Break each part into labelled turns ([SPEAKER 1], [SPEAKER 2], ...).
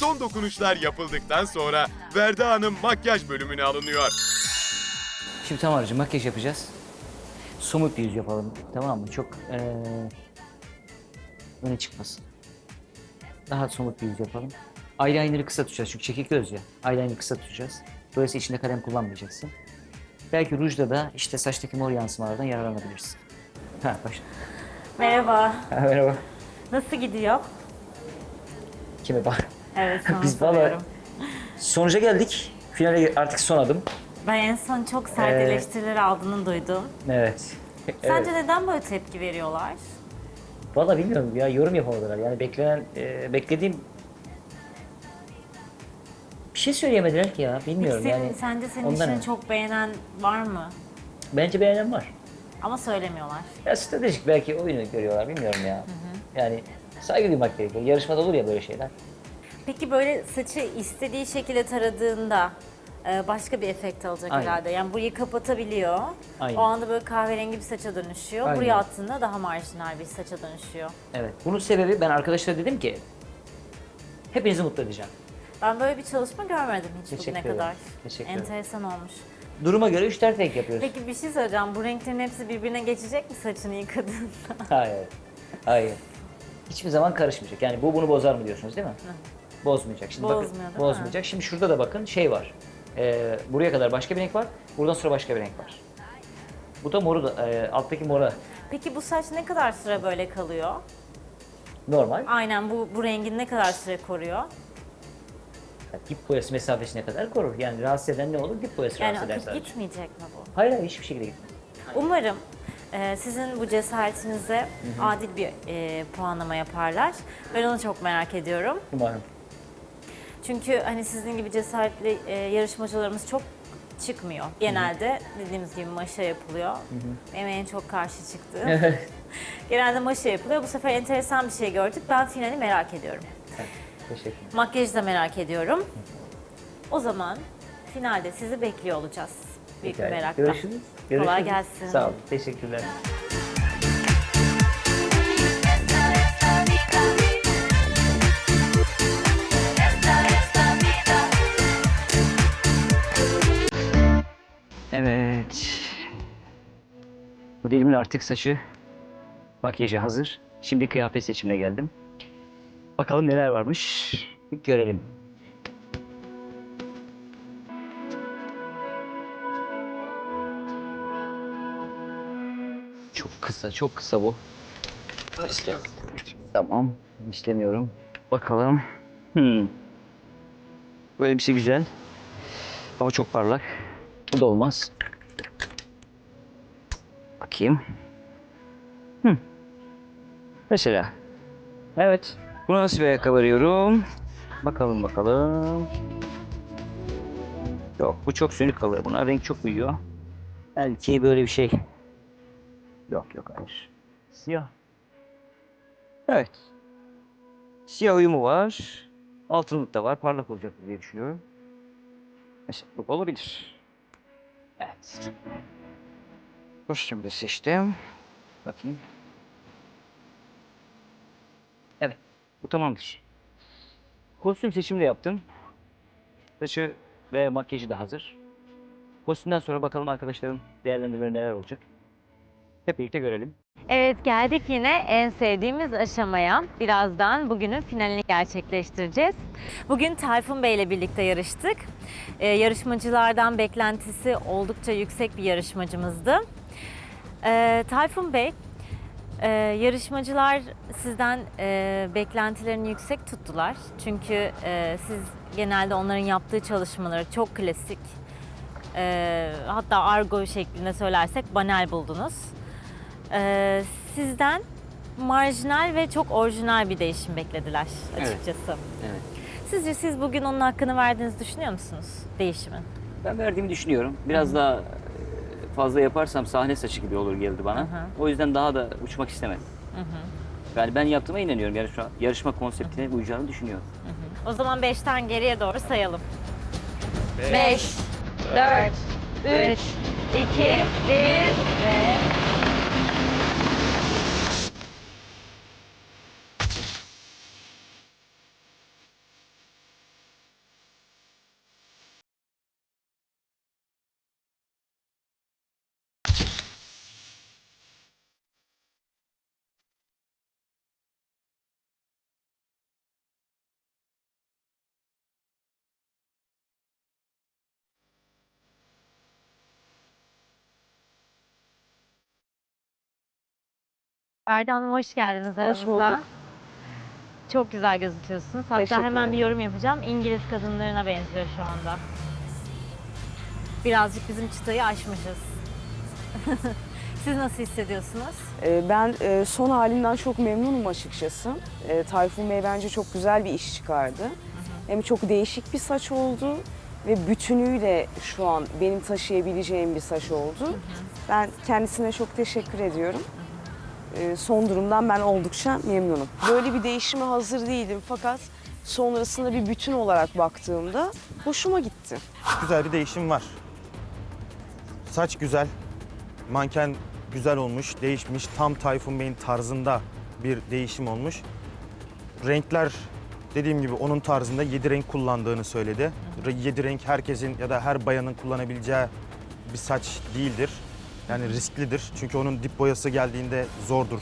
[SPEAKER 1] Son dokunuşlar yapıldıktan sonra Verda Hanım makyaj bölümüne alınıyor.
[SPEAKER 2] Şimdi tamam aracığım makyaj yapacağız. Somut bir yüz yapalım tamam mı? Çok eee öne çıkmasın. Daha somut bir yüz yapalım. Eyeliner'ı kısa tutacağız çünkü çekik göz ya. Eyeliner'ı kısa tutacağız. Dolayısıyla içinde kalem kullanmayacaksın. Belki rujda da işte saçtaki mor yansımalardan yararlanabilirsin. Ha başla.
[SPEAKER 3] Merhaba.
[SPEAKER 2] Ha, merhaba.
[SPEAKER 3] Nasıl gidiyor?
[SPEAKER 2] Kime bak.
[SPEAKER 3] Evet sana
[SPEAKER 2] Biz valla
[SPEAKER 3] soruyorum.
[SPEAKER 2] sonuca geldik. Finale artık son adım.
[SPEAKER 3] Ben en son çok sert
[SPEAKER 2] Ee,
[SPEAKER 3] eleştiriler aldığını duydum.
[SPEAKER 2] Evet.
[SPEAKER 3] Sence neden böyle tepki veriyorlar?
[SPEAKER 2] Valla bilmiyorum ya yorum yapamadılar. Yani beklenen, e, beklediğim bir şey söyleyemediler ki ya.
[SPEAKER 3] Peki
[SPEAKER 2] Bilmiyorum
[SPEAKER 3] senin,
[SPEAKER 2] yani.
[SPEAKER 3] sence senin
[SPEAKER 2] ondan
[SPEAKER 3] işini çok beğenen var mı?
[SPEAKER 2] Bence beğenen var.
[SPEAKER 3] Ama söylemiyorlar.
[SPEAKER 2] Ya stratejik belki oyunu görüyorlar bilmiyorum ya. Yani saygı duymak gerekiyor. Yarışmada olur ya böyle şeyler.
[SPEAKER 3] Peki böyle saçı istediği şekilde taradığında e, başka bir efekt alacak
[SPEAKER 2] Aynen.
[SPEAKER 3] herhalde. Yani burayı kapatabiliyor.
[SPEAKER 2] Aynen.
[SPEAKER 3] O anda böyle kahverengi bir saça dönüşüyor.
[SPEAKER 2] Aynen.
[SPEAKER 3] Buraya attığında daha marjinal bir saça dönüşüyor.
[SPEAKER 2] Evet. Bunun sebebi ben arkadaşlara dedim ki hepinizi mutlu edeceğim.
[SPEAKER 3] Ben böyle bir çalışma görmedim hiç
[SPEAKER 2] Teşekkür
[SPEAKER 3] bugüne
[SPEAKER 2] ederim.
[SPEAKER 3] kadar.
[SPEAKER 2] Teşekkür ederim.
[SPEAKER 3] Enteresan olmuş.
[SPEAKER 2] Duruma göre 3 4 renk yapıyoruz.
[SPEAKER 3] Peki bir şey söyleyeceğim. Bu renklerin hepsi birbirine geçecek mi saçını yıkadığında?
[SPEAKER 2] Hayır. Hayır. Hiçbir zaman karışmayacak. Yani bu bunu bozar mı diyorsunuz değil mi? Bozmayacak. Şimdi bakın,
[SPEAKER 3] Bozmuyor mi?
[SPEAKER 2] bozmayacak. Şimdi şurada da bakın şey var. Ee, buraya kadar başka bir renk var. Buradan sonra başka bir renk var. Bu da moru da, e, alttaki mora
[SPEAKER 3] Peki bu saç ne kadar süre böyle kalıyor?
[SPEAKER 2] normal.
[SPEAKER 3] Aynen bu, bu rengin ne kadar süre koruyor?
[SPEAKER 2] Yani dip boyası mesafesine kadar korur. Yani rahatsız eden ne olur? Dip boyası
[SPEAKER 3] Yani
[SPEAKER 2] rahatsız eder sadece.
[SPEAKER 3] gitmeyecek mi bu?
[SPEAKER 2] Hayır hayır hiçbir şekilde gitmez.
[SPEAKER 3] Umarım e, sizin bu cesaretinize adil bir e, puanlama yaparlar. Ben onu çok merak ediyorum.
[SPEAKER 2] Umarım.
[SPEAKER 3] Çünkü hani sizin gibi cesaretli e, yarışmacılarımız çok çıkmıyor. Genelde dediğimiz gibi maşa yapılıyor. Benim en çok karşı çıktığım. Genelde maşa yapılıyor. Bu sefer enteresan bir şey gördük. Ben finali merak ediyorum.
[SPEAKER 2] Teşekkür.
[SPEAKER 3] Makyajı da merak ediyorum. O zaman finalde sizi bekliyor olacağız. Büyük bir merakla.
[SPEAKER 2] Görüşürüz.
[SPEAKER 3] Kolay
[SPEAKER 2] Görüşürüz.
[SPEAKER 3] gelsin.
[SPEAKER 2] Sağ olun. Teşekkürler. Evet. Bu dilimin artık saçı makyajı hazır. Şimdi kıyafet seçimine geldim. Bakalım neler varmış. Görelim. Çok kısa, çok kısa bu. Tamam, istemiyorum. Bakalım. Hmm. Bir şey güzel. Ama çok parlak. Bu da olmaz. Bakayım. Hmm. Mesela. Evet. Bunu nasıl bir ayakkabı arıyorum? Bakalım bakalım. Yok bu çok sönük kalıyor. Buna renk çok uyuyor. Belki böyle bir şey. Yok yok hayır. Siyah. Evet. Siyah uyumu var. Altınlık da var. Parlak olacak diye düşünüyorum. Mesela bu olabilir. Evet. Kostümü de seçtim. Bakayım. Evet. Bu tamamdır. Kostüm seçimi de yaptım. Saçı ve makyajı da hazır. Kostümden sonra bakalım arkadaşlarım değerlendirmeleri neler olacak. Hep birlikte görelim.
[SPEAKER 3] Evet geldik yine en sevdiğimiz aşamaya. Birazdan bugünün finalini gerçekleştireceğiz. Bugün Tayfun Bey ile birlikte yarıştık. Ee, yarışmacılardan beklentisi oldukça yüksek bir yarışmacımızdı. Ee, Tayfun Bey, e, yarışmacılar sizden e, beklentilerini yüksek tuttular. Çünkü e, siz genelde onların yaptığı çalışmaları çok klasik, e, hatta argo şeklinde söylersek banal buldunuz. Ee, sizden marjinal ve çok orijinal bir değişim beklediler açıkçası.
[SPEAKER 2] Evet.
[SPEAKER 3] Sizce siz bugün onun hakkını verdiğinizi düşünüyor musunuz değişimin?
[SPEAKER 2] Ben verdiğimi düşünüyorum. Biraz daha e, fazla yaparsam sahne saçı gibi olur geldi bana.
[SPEAKER 3] hı.
[SPEAKER 2] O yüzden daha da uçmak istemedim. Yani ben yaptığıma inanıyorum. Yarışma, yarışma konseptine uyacağını düşünüyorum.
[SPEAKER 3] O zaman 5'ten geriye doğru sayalım. 5, 4, 3, 2, 1 ve... Ferda Hanım hoş geldiniz aramıza.
[SPEAKER 4] bulduk.
[SPEAKER 3] Çok güzel gözüküyorsunuz. Hatta
[SPEAKER 4] Teşekkür
[SPEAKER 3] hemen bir yorum yapacağım. İngiliz kadınlarına benziyor şu anda. Birazcık bizim çıtayı aşmışız. Siz nasıl hissediyorsunuz?
[SPEAKER 4] Ee, Ben e, son halimden çok memnunum açıkçası. E, Tayfun Bey bence çok güzel bir iş çıkardı. Hem çok değişik bir saç oldu ve bütünüyle şu an benim taşıyabileceğim bir saç oldu. Ben kendisine çok teşekkür ediyorum. E, Son durumdan ben oldukça memnunum. Böyle bir değişime hazır değildim fakat sonrasında bir bütün olarak baktığımda hoşuma gitti.
[SPEAKER 5] Güzel bir değişim var. Saç güzel. Manken güzel olmuş, değişmiş. Tam Tayfun Bey'in tarzında bir değişim olmuş. Renkler dediğim gibi onun tarzında yedi renk kullandığını söyledi. Yedi renk herkesin ya da her bayanın kullanabileceği bir saç değildir. Yani risklidir. Çünkü onun dip boyası geldiğinde zordur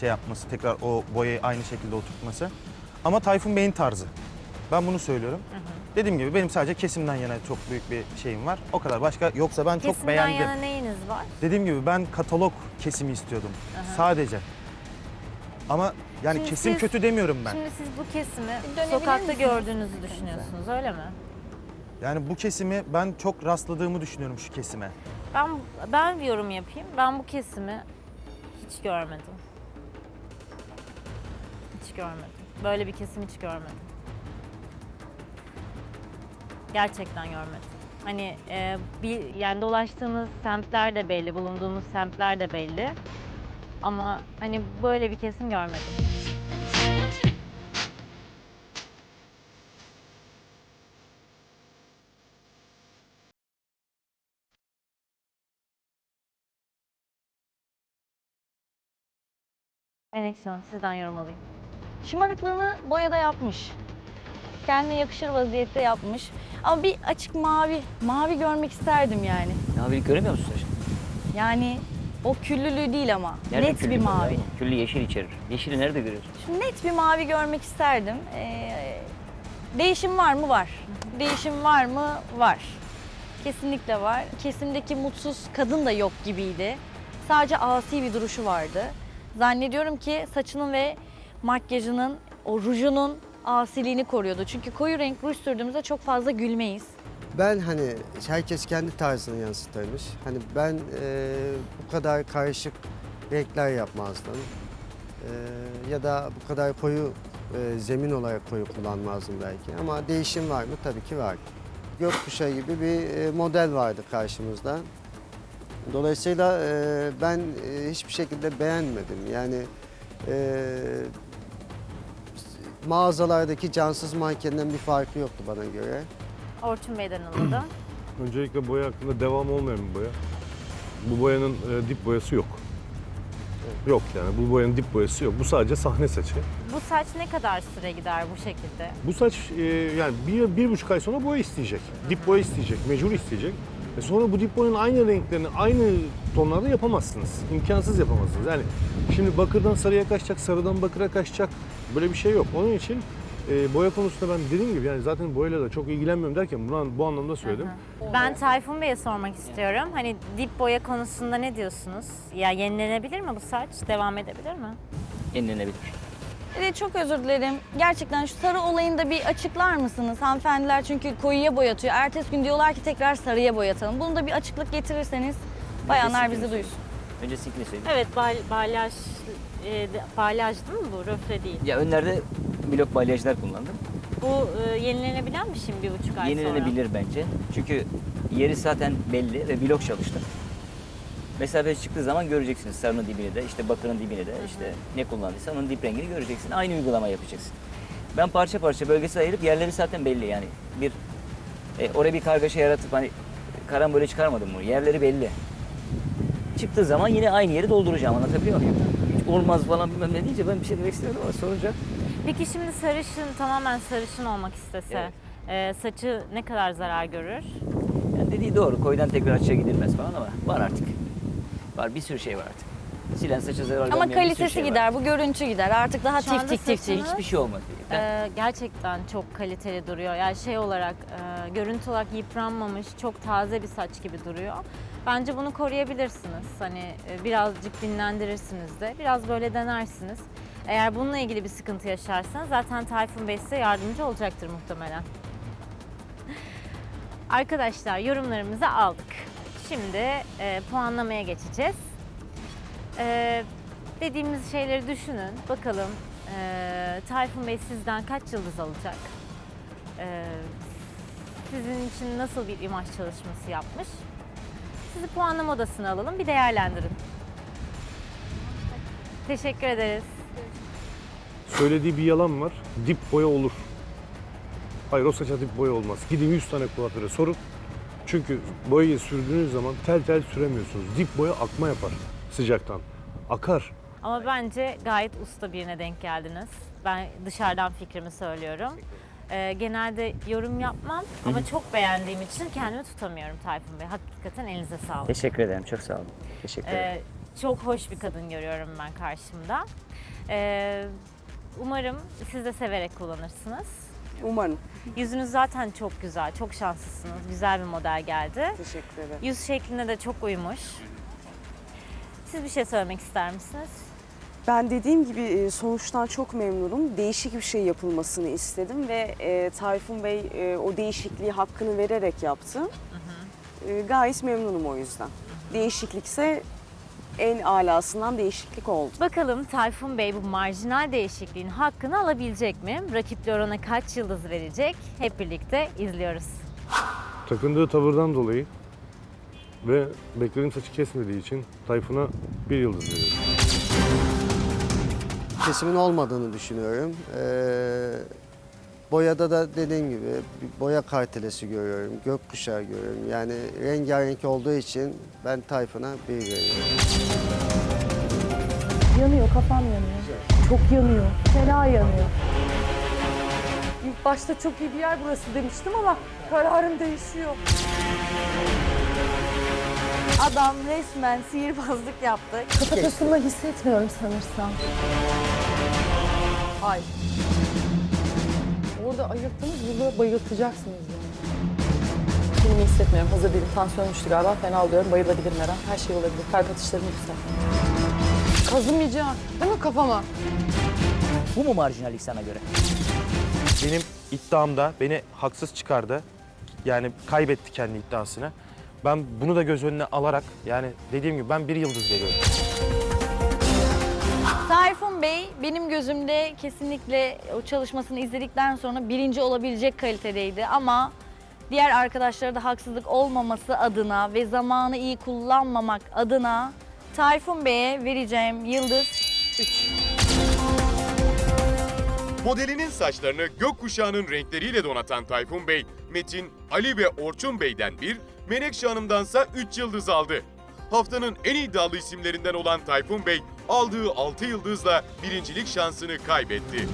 [SPEAKER 5] şey yapması, tekrar o boyayı aynı şekilde oturtması. Ama Tayfun Bey'in tarzı. Ben bunu söylüyorum. Dediğim gibi benim sadece kesimden yana çok büyük bir şeyim var. O kadar. Başka yoksa ben çok
[SPEAKER 3] Kesimden
[SPEAKER 5] beğendim.
[SPEAKER 3] yana neyiniz var?
[SPEAKER 5] Dediğim gibi ben katalog kesimi istiyordum.
[SPEAKER 3] Aha.
[SPEAKER 5] Sadece. Ama yani
[SPEAKER 3] Şimdi
[SPEAKER 5] kesim
[SPEAKER 3] siz-
[SPEAKER 5] kötü demiyorum ben.
[SPEAKER 3] Şimdi siz bu kesimi
[SPEAKER 6] dönebilir
[SPEAKER 3] sokakta
[SPEAKER 6] misiniz?
[SPEAKER 3] gördüğünüzü düşünüyorsunuz öyle mi?
[SPEAKER 5] Yani bu kesimi ben çok rastladığımı düşünüyorum şu kesime.
[SPEAKER 3] Ben ben bir yorum yapayım. Ben bu kesimi hiç görmedim. Hiç görmedim. Böyle bir kesim hiç görmedim. Gerçekten görmedim. Hani e, bir yani dolaştığımız semtler de belli, bulunduğumuz semtler de belli. Ama hani böyle bir kesim görmedim. Enekson sizden yorum alayım.
[SPEAKER 6] Şımarıklığını boyada yapmış. Kendine yakışır vaziyette yapmış. Ama bir açık mavi, mavi görmek isterdim yani.
[SPEAKER 2] Ya beni göremiyor musun saçını?
[SPEAKER 6] Yani o küllülüğü değil ama.
[SPEAKER 2] Nerede
[SPEAKER 6] net
[SPEAKER 2] küllü
[SPEAKER 6] bir
[SPEAKER 2] var
[SPEAKER 6] mavi.
[SPEAKER 2] Küllü yeşil içerir. Yeşili nerede görüyorsun?
[SPEAKER 6] Şu net bir mavi görmek isterdim. Ee, değişim var mı? Var. Değişim var mı? Var. Kesinlikle var. Kesimdeki mutsuz kadın da yok gibiydi. Sadece asi bir duruşu vardı. Zannediyorum ki saçının ve makyajının, o rujunun asiliğini koruyordu. Çünkü koyu renk ruj sürdüğümüzde çok fazla gülmeyiz.
[SPEAKER 7] Ben hani herkes kendi tarzını yansıtırmış. Hani ben e, bu kadar karışık renkler yapmazdım. E, ya da bu kadar koyu e, zemin olarak koyu kullanmazdım belki. Ama değişim var mı? Tabii ki var. Gökkuşağı gibi bir e, model vardı karşımızda. Dolayısıyla e, ben e, hiçbir şekilde beğenmedim. Yani e, mağazalardaki cansız mankenden bir farkı yoktu bana göre.
[SPEAKER 3] Orçun Bey'den alalım.
[SPEAKER 8] Öncelikle boya hakkında devam olmayan bir boya. Bu boyanın e, dip boyası yok. Yok yani bu boyanın dip boyası yok. Bu sadece sahne saçı.
[SPEAKER 3] Bu saç ne kadar süre gider bu şekilde?
[SPEAKER 8] Bu saç e, yani bir, bir buçuk ay sonra boya isteyecek. Dip boya isteyecek, mecbur isteyecek. E sonra bu dip boyanın aynı renklerini aynı tonlarda yapamazsınız. İmkansız yapamazsınız. Yani şimdi bakırdan sarıya kaçacak, sarıdan bakıra kaçacak. Böyle bir şey yok. Onun için e, boya konusunda ben dediğim gibi yani zaten boyayla da çok ilgilenmiyorum derken bunu bu anlamda söyledim.
[SPEAKER 3] Ben Tayfun Bey'e sormak istiyorum. Hani dip boya konusunda ne diyorsunuz? Ya yenilenebilir mi bu saç? Devam edebilir mi?
[SPEAKER 2] Yenilenebilir.
[SPEAKER 6] Evet çok özür dilerim. Gerçekten şu sarı olayını da bir açıklar mısınız? Hanımefendiler çünkü koyuya boyatıyor. Ertesi gün diyorlar ki tekrar sarıya boyatalım. Bunu da bir açıklık getirirseniz bayanlar bizi duysun.
[SPEAKER 2] Önce sinkini söyleyeyim.
[SPEAKER 3] Evet, bal, balyaj, e, de- balyaj değil mi bu? Röfle değil.
[SPEAKER 2] Ya önlerde blok balyajlar kullandım.
[SPEAKER 3] Bu e, yenilenebilen bir şey mi bir buçuk ay sonra?
[SPEAKER 2] Yenilenebilir bence. Çünkü yeri zaten belli ve blok çalıştım. Mesafe çıktığı zaman göreceksiniz sarının dibini de, işte bakırın dibini de, işte ne kullandıysa onun dip rengini göreceksin. Aynı uygulama yapacaksın. Ben parça parça bölgesel ayırıp yerleri zaten belli yani. Bir e, oraya bir kargaşa yaratıp hani karambole çıkarmadım bunu. Yerleri belli. Çıktığı zaman yine aynı yeri dolduracağım. Anlatabiliyor muyum? Hiç olmaz falan bilmem ne deyince ben bir şey demek istemedim ama sorunca
[SPEAKER 3] Peki şimdi sarışın, tamamen sarışın olmak istese
[SPEAKER 2] Evet.
[SPEAKER 3] e, saçı ne kadar zarar görür?
[SPEAKER 2] Yani dediği doğru. Koydan tekrar açığa gidilmez falan ama var artık. Var bir sürü şey var artık. Silen saça zarar
[SPEAKER 6] Ama
[SPEAKER 2] vermeyen bir sürü
[SPEAKER 6] kalitesi
[SPEAKER 2] şey var.
[SPEAKER 6] gider, bu görüntü gider. Artık daha
[SPEAKER 3] anda
[SPEAKER 6] tiftik tiftik.
[SPEAKER 3] saçını-
[SPEAKER 2] Hiçbir şey gerçekten.
[SPEAKER 3] Ee, gerçekten çok kaliteli duruyor. Yani şey olarak, e, görüntü olarak yıpranmamış, çok taze bir saç gibi duruyor. Bence bunu koruyabilirsiniz. Hani e, birazcık dinlendirirsiniz de. Biraz böyle denersiniz. Eğer bununla ilgili bir sıkıntı yaşarsanız zaten Tayfun Bey size yardımcı olacaktır muhtemelen. Arkadaşlar yorumlarımızı aldık. Şimdi e, puanlamaya geçeceğiz. E, dediğimiz şeyleri düşünün. Bakalım e, Tayfun Bey sizden kaç yıldız alacak? E, sizin için nasıl bir imaj çalışması yapmış? Sizi puanlama odasına alalım, bir değerlendirin. Teşekkür ederiz.
[SPEAKER 8] Söylediği bir yalan var. Dip boya olur. Hayır o saça dip boya olmaz. Gidin 100 tane kuaföre sorun. Çünkü boyayı sürdüğünüz zaman tel tel süremiyorsunuz. Dip boya akma yapar sıcaktan. Akar.
[SPEAKER 3] Ama bence gayet usta birine denk geldiniz. Ben dışarıdan fikrimi söylüyorum. Ee, genelde yorum yapmam ama çok beğendiğim için kendimi tutamıyorum Tayfun Bey. Hakikaten elinize sağlık.
[SPEAKER 2] Teşekkür ederim. Çok sağ olun. Teşekkür ederim.
[SPEAKER 3] Ee, çok hoş bir kadın görüyorum ben karşımda. Ee, umarım siz de severek kullanırsınız.
[SPEAKER 4] Umarım.
[SPEAKER 3] Yüzünüz zaten çok güzel, çok şanslısınız. Güzel bir model geldi.
[SPEAKER 4] Teşekkür ederim.
[SPEAKER 3] Yüz şeklinde de çok uymuş. Siz bir şey söylemek ister misiniz?
[SPEAKER 4] Ben dediğim gibi e, sonuçtan çok memnunum. Değişik bir şey yapılmasını istedim ve e, Tayfun Bey e, o değişikliği hakkını vererek yaptı. E, gayet memnunum o yüzden. Değişiklikse en alasından değişiklik oldu.
[SPEAKER 3] Bakalım Tayfun Bey bu marjinal değişikliğin hakkını alabilecek mi? Rakipleri ona kaç yıldız verecek? Hep birlikte izliyoruz.
[SPEAKER 8] Takındığı tavırdan dolayı ve beklediğim saçı kesmediği için Tayfun'a bir yıldız veriyorum.
[SPEAKER 7] Kesimin olmadığını düşünüyorum. Ee, boyada da dediğim gibi bir boya kartelesi görüyorum, gökkuşağı görüyorum. Yani rengarenk olduğu için ben Tayfun'a bir veriyorum.
[SPEAKER 9] Yanıyor, kafam yanıyor. Çok yanıyor, fena yanıyor. İlk başta çok iyi bir yer burası demiştim ama kararım değişiyor.
[SPEAKER 6] Adam resmen sihirbazlık yaptı.
[SPEAKER 9] Kafatasında hissetmiyorum sanırsam. Ay. Orada ayırttınız, burada bayıltacaksınız yani. Kendimi hissetmiyorum, hazır değilim. Tansiyon düştü galiba, fena oluyorum, bayılabilirim her an. Her şey olabilir, kalp atışlarım yüksek. Kazımayacağım, değil mi kafama?
[SPEAKER 2] Bu mu marjinallik sana göre?
[SPEAKER 5] Benim iddiamda beni haksız çıkardı. Yani kaybetti kendi iddiasını. Ben bunu da göz önüne alarak yani dediğim gibi ben bir yıldız veriyorum.
[SPEAKER 6] Tayfun Bey benim gözümde kesinlikle o çalışmasını izledikten sonra birinci olabilecek kalitedeydi ama diğer arkadaşlara da haksızlık olmaması adına ve zamanı iyi kullanmamak adına Tayfun Bey'e vereceğim yıldız 3.
[SPEAKER 1] Modelinin saçlarını gökkuşağının renkleriyle donatan Tayfun Bey, Metin, Ali ve Orçun Bey'den bir, Menekşe Hanım'dansa 3 yıldız aldı. Haftanın en iddialı isimlerinden olan Tayfun Bey, aldığı 6 yıldızla birincilik şansını kaybetti.